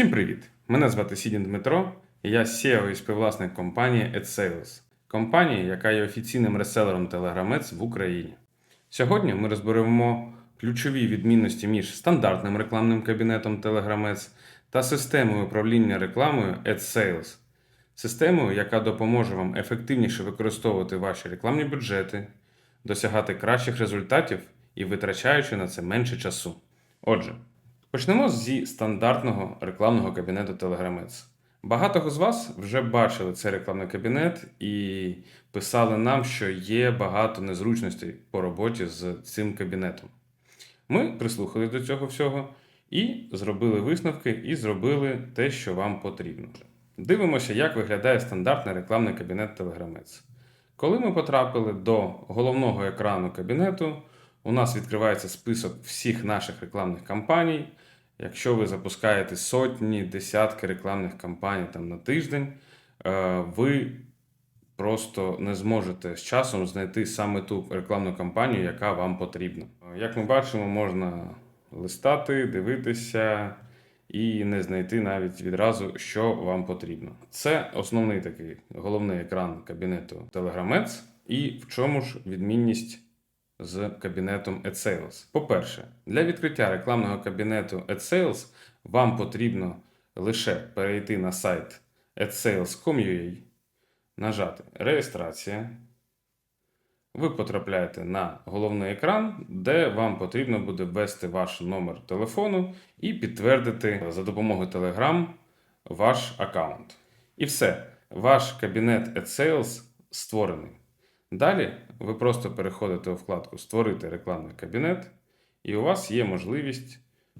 Всім привіт! Мене звати Сідін Дмитро, і я SEO і співвласник компанії AdSales, компанії, яка є офіційним реселером Telegram в Україні. Сьогодні ми розберемо ключові відмінності між стандартним рекламним кабінетом Telegram та системою управління рекламою AdSales, системою, яка допоможе вам ефективніше використовувати ваші рекламні бюджети, досягати кращих результатів і витрачаючи на це менше часу. Отже, Почнемо зі стандартного рекламного кабінету Telegram Ads. Багато з вас вже бачили цей рекламний кабінет і писали нам, що є багато незручностей по роботі з цим кабінетом. Ми прислухались до цього всього і зробили висновки, і зробили те, що вам потрібно. Дивимося, як виглядає стандартний рекламний кабінет Telegram Ads. Коли ми потрапили до головного екрану кабінету, у нас відкривається список всіх наших рекламних кампаній. Якщо ви запускаєте сотні, десятки рекламних кампаній там на тиждень, е, ви просто не зможете з часом знайти саме ту рекламну кампанію, яка вам потрібна. Як ми бачимо, можна листати, дивитися і не знайти навіть відразу, що вам потрібно. Це основний такий головний екран кабінету Telegram Ads. І в чому ж відмінність з кабінетом AdSales. По-перше, для відкриття рекламного кабінету AdSales вам потрібно лише перейти на сайт adsales.com.ua, нажати Реєстрація. Ви потрапляєте на головний екран, де вам потрібно буде ввести ваш номер телефону і підтвердити за допомогою Telegram ваш аккаунт. І все, ваш кабінет AdSales створений. Далі ви просто переходите у вкладку Створити рекламний кабінет, і у вас є можливість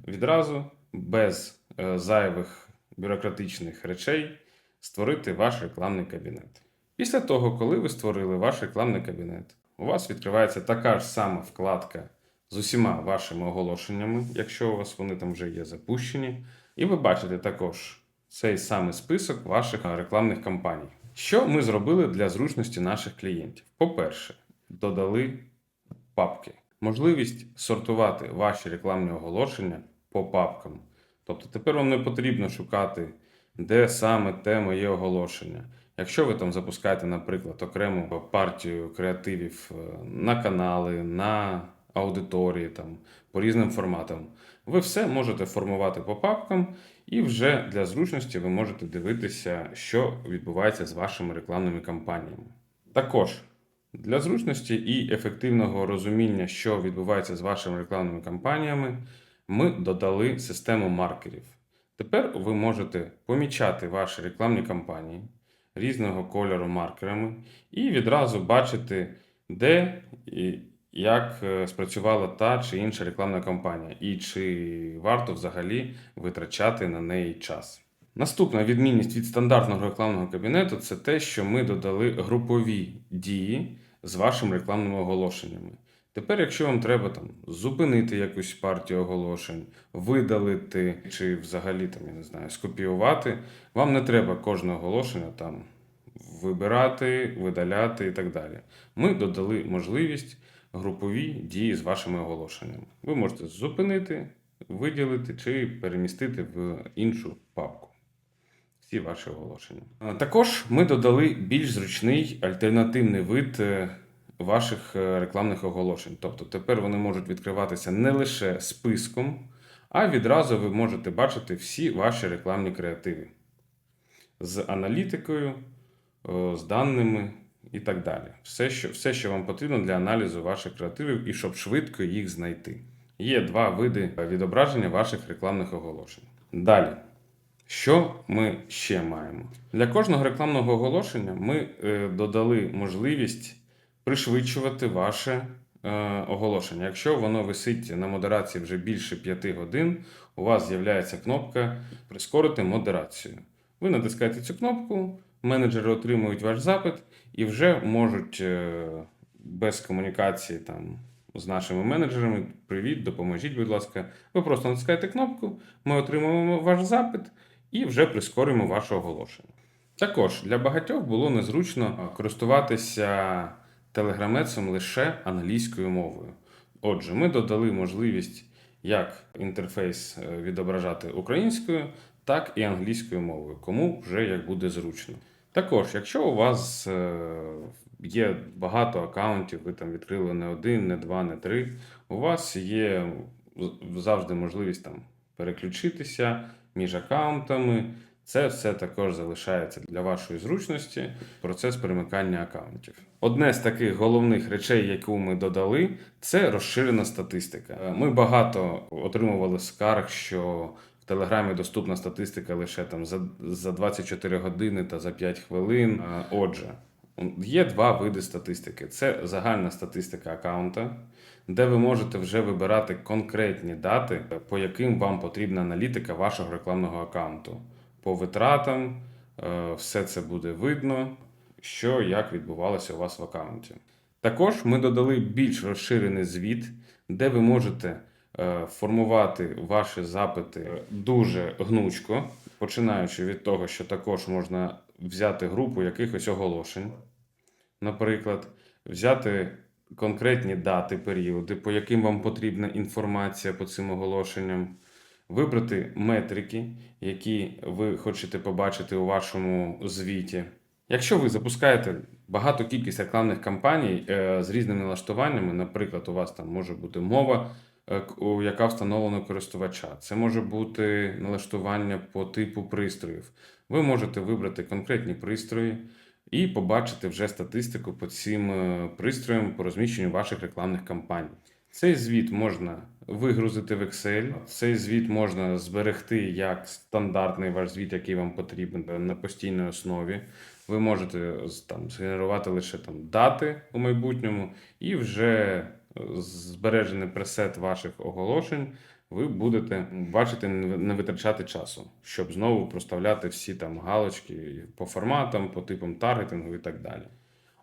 відразу без е, зайвих бюрократичних речей створити ваш рекламний кабінет. Після того, коли ви створили ваш рекламний кабінет, у вас відкривається така ж сама вкладка з усіма вашими оголошеннями, якщо у вас вони там вже є запущені, і ви бачите також цей самий список ваших рекламних кампаній. Що ми зробили для зручності наших клієнтів? По-перше, додали папки. Можливість сортувати ваші рекламні оголошення по папкам. Тобто тепер вам не потрібно шукати, де саме те моє оголошення. Якщо ви там запускаєте, наприклад, окрему партію креативів е, на канали, на аудиторії, там, по різним форматам, ви все можете формувати по папкам, і вже для зручності ви можете дивитися, що відбувається з вашими рекламними кампаніями. Також для зручності і ефективного розуміння, що відбувається з вашими рекламними кампаніями, ми додали систему маркерів. Тепер ви можете помічати ваші рекламні кампанії різного кольору маркерами і відразу бачити, де і як е, спрацювала та чи інша рекламна кампанія, і чи варто взагалі витрачати на неї час. Наступна відмінність від стандартного рекламного кабінету це те, що ми додали групові дії з вашими рекламними оголошеннями. Тепер, якщо вам треба там зупинити якусь партію оголошень, видалити чи взагалі там, я не знаю, скопіювати, вам не треба кожне оголошення там вибирати, видаляти і так далі. Ми додали можливість групові дії з вашими оголошеннями. Ви можете зупинити, виділити чи перемістити в іншу папку всі ваші оголошення. Також ми додали більш зручний альтернативний вид е, ваших е, рекламних оголошень. Тобто тепер вони можуть відкриватися не лише списком, а відразу ви можете бачити всі ваші рекламні креативи з аналітикою, е, з даними і так далі. Все що, все, що вам потрібно для аналізу ваших креативів і щоб швидко їх знайти. Є два види відображення ваших рекламних оголошень. Далі. Що ми ще маємо? Для кожного рекламного оголошення ми е, додали можливість пришвидшувати ваше е, оголошення. Якщо воно висить на модерації вже більше 5 годин, у вас з'являється кнопка Прискорити модерацію. Ви натискаєте цю кнопку, менеджери отримують ваш запит і вже можуть е, без комунікації там. З нашими менеджерами, привіт, допоможіть, будь ласка. Ви просто натискаєте кнопку, ми отримуємо ваш запит і вже прискорюємо ваше оголошення. Також для багатьох було незручно користуватися телеграмецом лише англійською мовою. Отже, ми додали можливість як інтерфейс е, відображати українською, так і англійською мовою, кому вже як буде зручно. Також, якщо у вас е, є багато аккаунтів, ви там відкрили не один, не два, не три, у вас є завжди можливість там переключитися між аккаунтами. Це все також залишається для вашої зручності процес перемикання аккаунтів. Одне з таких головних речей, яку ми додали, це розширена статистика. Е, Ми багато отримували скарг, що в Телеграмі доступна статистика лише там за, за 24 години та за 5 хвилин. Е, Отже, є два види статистики: це загальна статистика аккаунта, де ви можете вже вибирати конкретні дати, по яким вам потрібна аналітика вашого рекламного аккаунту. По витратам е, все це буде видно, що як відбувалося у вас в аккаунті. Також ми додали більш розширений звіт, де ви можете е, формувати ваші запити дуже гнучко, починаючи від того, що також можна взяти групу якихось оголошень, наприклад, взяти конкретні дати, періоди, по яким вам потрібна інформація по цим оголошенням, вибрати метрики, які ви хочете побачити у вашому звіті. Якщо ви запускаєте багато кількість рекламних кампаній е, з різними налаштуваннями, наприклад, у вас там може бути мова, е, яка встановлена користувача, це може бути налаштування по типу пристроїв. Ви можете вибрати конкретні пристрої і побачити вже статистику по цим е, пристроям по розміщенню ваших рекламних кампаній. Цей звіт можна вигрузити в Excel. Цей звіт можна зберегти як стандартний ваш звіт, який вам потрібен е, на постійній основі. Ви можете там згенерувати лише там дати у майбутньому, і вже е, збережений пресет ваших оголошень. Ви будете бачити, не витрачати часу, щоб знову проставляти всі там галочки по форматам, по типам таргетингу і так далі.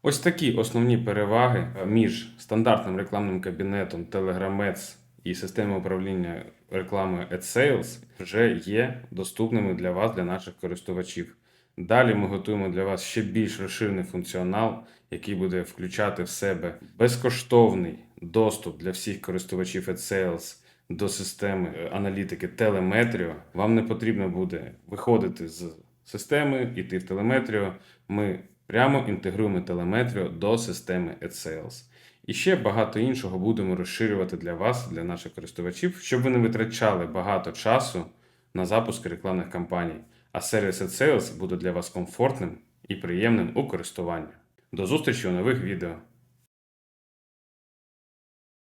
Ось такі основні переваги е, між стандартним рекламним кабінетом Telegram Ads і системою управління рекламою AdSales вже є доступними для вас, для наших користувачів. Далі ми готуємо для вас ще більш розширений функціонал, який буде включати в себе безкоштовний доступ для всіх користувачів AdSales до системи е, аналітики Telemetrio. Вам не потрібно буде виходити з системи, йти в Telemetrio. Ми прямо інтегруємо телеметрію до системи AdSales. І ще багато іншого будемо розширювати для вас, для наших користувачів, щоб ви не витрачали багато часу на запуск рекламних кампаній, а сервіс AdSales буде для вас комфортним і приємним у користуванні. До зустрічі у нових відео!